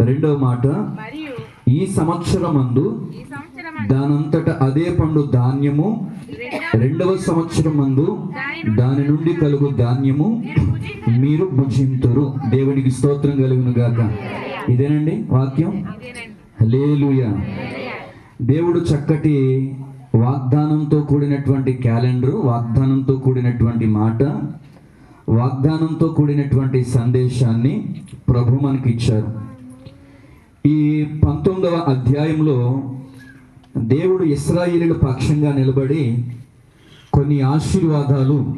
రెండవ మాట ఈ సంవత్సరం దానంతట అదే పండు ధాన్యము రెండవ సంవత్సరం మందు దాని నుండి కలుగు ధాన్యము మీరు భుజింతురు. దేవునికి స్తోత్రం కలుగును గాక ఇదేనండి వాక్యం? హల్లెలూయా. దేవుడు చక్కటి వాగ్దానంతో కూడినటువంటి క్యాలెండర్ వాగ్దానంతో కూడినటువంటి మాట. వాగ్దానంతో కూడినటువంటి సందేశాన్ని ప్రభు మనకి ఇచ్చారు ఈ పంతొమ్మిదవ అధ్యాయంలో దేవుడు ఇస్రాయిలీల పక్షంగా నిలబడి కొన్ని ఆశీర్వాదాలు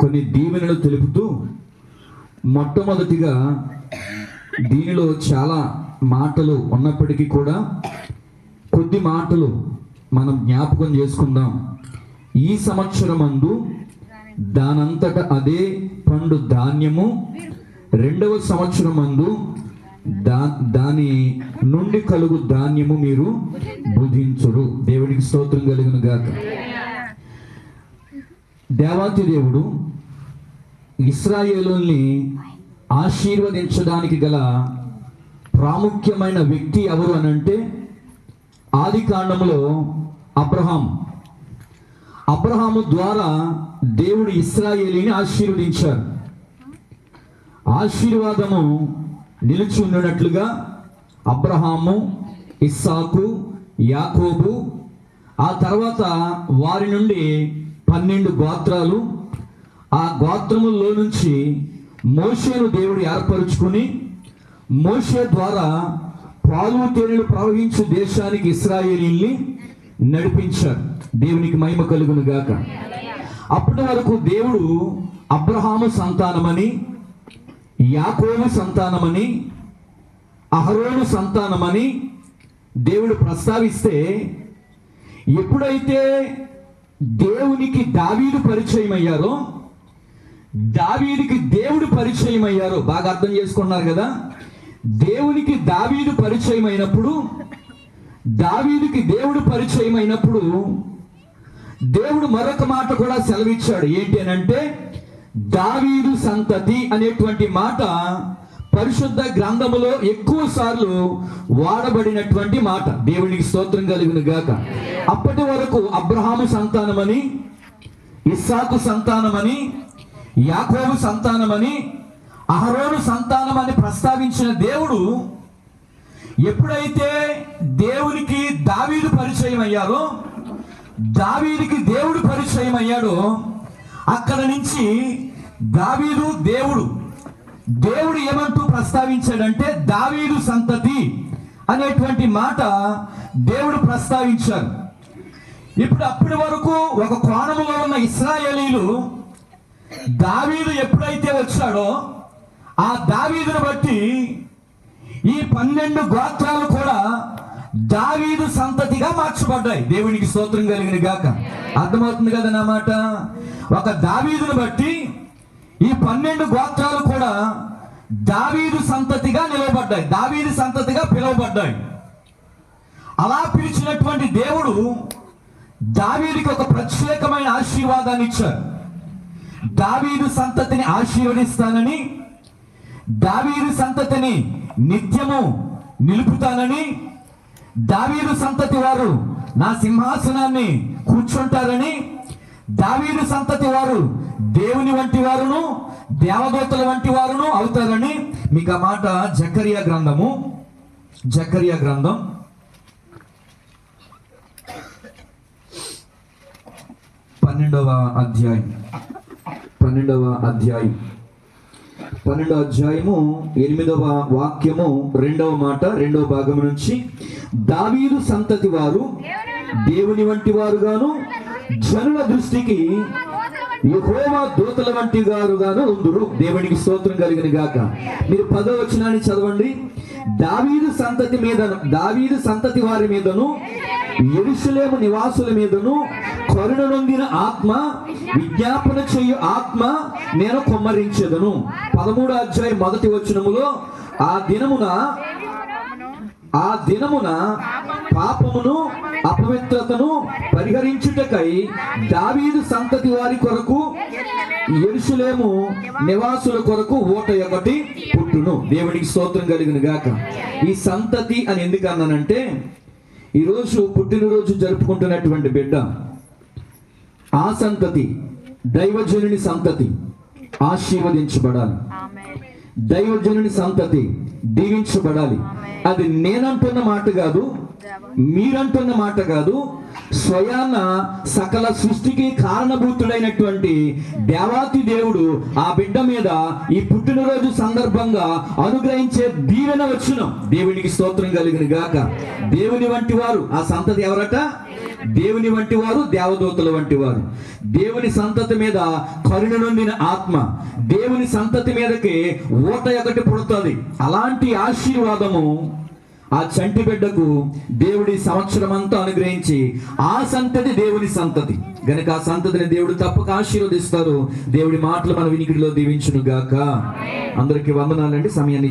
కొన్ని దీవెనలు తెలుపుతూ మొట్టమొదటిగా దీనిలో చాలా మాటలు ఉన్నప్పటికీ కూడా కొద్ది మాటలు మనం జ్ఞాపకం చేసుకుందాం. ఈ సంవత్సరం అందు దానంతట అదే పండు ధాన్యము. రెండవ సంవత్సరం అందు దా దాని నుండి కలుగు ధాన్యము మీరు బుధించుడు దేవుడికి స్తోత్రం కలిగిన గాక. దేవాతి దేవుడు ఇస్రాయేలుల్ని ఆశీర్వదించడానికి గల ప్రాముఖ్యమైన వ్యక్తి ఎవరు అని అంటే ఆది కాండంలో అబ్రహాం. అబ్రహాము ద్వారా దేవుడు ఇస్రాయేలీని ఆశీర్వదించారు. ఆశీర్వాదము నిలిచి ఉండినట్లుగా అబ్రహాము ఇస్సాకు యాకోబు ఆ తర్వాత వారి నుండి పన్నెండు గోత్రాలు ఆ గోత్రముల్లో నుంచి మోషేను దేవుడు ఏర్పరుచుకుని మోషే ద్వారా పాలు తేనెలు ప్రవహించే దేశానికి ఇస్రాయేలీల్ని నడిపించారు. దేవునికి మహిమ కలుగును గాక అప్పటి వరకు దేవుడు అబ్రహాము సంతానమని యాకోబు సంతానమని అహరోను సంతానమని దేవుడు ప్రస్తావిస్తే ఎప్పుడైతే దేవునికి దావీదు పరిచయం అయ్యారో దావీదికి దేవుడు పరిచయం అయ్యారో బాగా అర్థం చేసుకున్నారు కదా? దేవునికి దావీదు పరిచయం అయినప్పుడు దావీదుకి దేవుడు పరిచయం అయినప్పుడు దేవుడు మరొక మాట కూడా సెలవిచ్చాడు. ఏంటి అని అంటే దావీదు సంతతి అనేటువంటి మాట పరిశుద్ధ గ్రంథములో ఎక్కువ సార్లు వాడబడినటువంటి మాట. దేవునికి స్తోత్రం కలిగిన గాక. అప్పటి వరకు అబ్రహాము సంతానమని ఇస్సాకు సంతానమని యాకోబు సంతానమని అహరోను సంతానమని ప్రస్తావించిన దేవుడు ఎప్పుడైతే దేవునికి దావీదు పరిచయం అయ్యారో దావీదికి దేవుడు పరిచయం అయ్యాడో అక్కడ నుంచి దావీదు దేవుడు. దేవుడు ఏమంటూ ప్రస్తావించాడంటే దావీదు సంతతి అనేటువంటి మాట దేవుడు ప్రస్తావించారు. ఇప్పుడు అప్పటి వరకు ఒక కోణములో ఉన్న ఇస్రాయేలీలు దావీదు ఎప్పుడైతే వచ్చాడో ఆ దావీదును బట్టి ఈ పన్నెండు గోత్రాలు కూడా దావీదు సంతతిగా మార్చబడ్డాయి. దేవునికి స్తోత్రం కలిగిన గాక. అర్థమవుతుంది కదా నా మాట? ఒక దావీదును బట్టి ఈ పన్నెండు గోత్రాలు కూడా దావీదు సంతతిగా నిలవబడ్డాయి. దావీదు సంతతిగా పిలువబడ్డాయి. అలా పిలిచినటువంటి దేవుడు దావీదికి ఒక ప్రత్యేకమైన ఆశీర్వాదాన్ని ఇచ్చారు. దావీదు సంతతిని ఆశీర్వదిస్తానని దావీదు సంతతిని నిత్యము నిలుపుతానని దావీదు సంతతి వారు నా సింహాసనాన్ని కూర్చుంటారని దావీదు సంతతి వారు దేవుని వంటి వారును దేవదూతల వంటి వారును అవుతారని మీకు ఆ మాట జకరియా గ్రంథము జకరియా గ్రంథం. పన్నెండవ అధ్యాయం పన్నెండవ అధ్యాయం. పన్నెండవ అధ్యాయము ఎనిమిదవ వాక్యము రెండవ మాట రెండవ భాగం నుంచి దావీదు సంతతి వారు దేవుని వంటి వారుగాను జనుల దృష్టికి యహోవా దూతల వంటి గారుగాను ఉందురు. దేవునికి స్తోత్రం కలిగిన గాక. మీరు పదో వచనాన్ని చదవండి. దావీదు సంతతి మీదను దావీదు సంతతి వారి మీదను ఎరుసలేము నివాసుల మీదను కరుణ నొందిన ఆత్మ విజ్ఞాపన చేయు ఆత్మ నేను కొమ్మరించదను. పదమూడు అధ్యాయం మొదటి వచనములో ఆ దినమున ఆ దినమున పాపమును అపవిత్రతను పరిహరించుటకై దావీదు సంతతి వారి కొరకు ఎరుసలేము నివాసుల కొరకు ఓట ఒకటి పుట్టును. దేవునికి స్తోత్రం కలిగిన గాక. ఈ సంతతి అని ఎందుకు అన్నానంటే ఈరోజు పుట్టినరోజు జరుపుకుంటున్నటువంటి బిడ్డ ఆ సంతతి దైవజనుని సంతతి ఆశీర్వదించబడాలి. దైవజనుని సంతతి దీవించబడాలి. అది నేనంటున్న మాట కాదు మీరంటున్న మాట కాదు. స్వయాన సకల సృష్టికి కారణభూతుడైనటువంటి దేవాతి దేవుడు ఆ బిడ్డ మీద ఈ పుట్టినరోజు సందర్భంగా అనుగ్రహించే దీవెన వచ్చును. దేవునికి స్తోత్రం కలిగిన గాక. దేవుని వంటి వారు. ఆ సంతతి ఎవరట? దేవుని వంటి వారు దేవదూతల వంటి వారు. దేవుని సంతతి మీద కరుణ నొందిన ఆత్మ దేవుని సంతతి మీదకి ఓట ఒకటి పుడుతుంది. అలాంటి ఆశీర్వాదము ఆ చంటి బిడ్డకు దేవుడి సంవత్సరం అంతా అనుగ్రహించి ఆ సంతతి దేవుని సంతతి. గనక ఆ సంతతిని దేవుడు తప్పక ఆశీర్వదిస్తారు. దేవుడి మాటలు మన వినికిడిలో దీవించును గాక అందరికి వందనాలండి. సమయాన్ని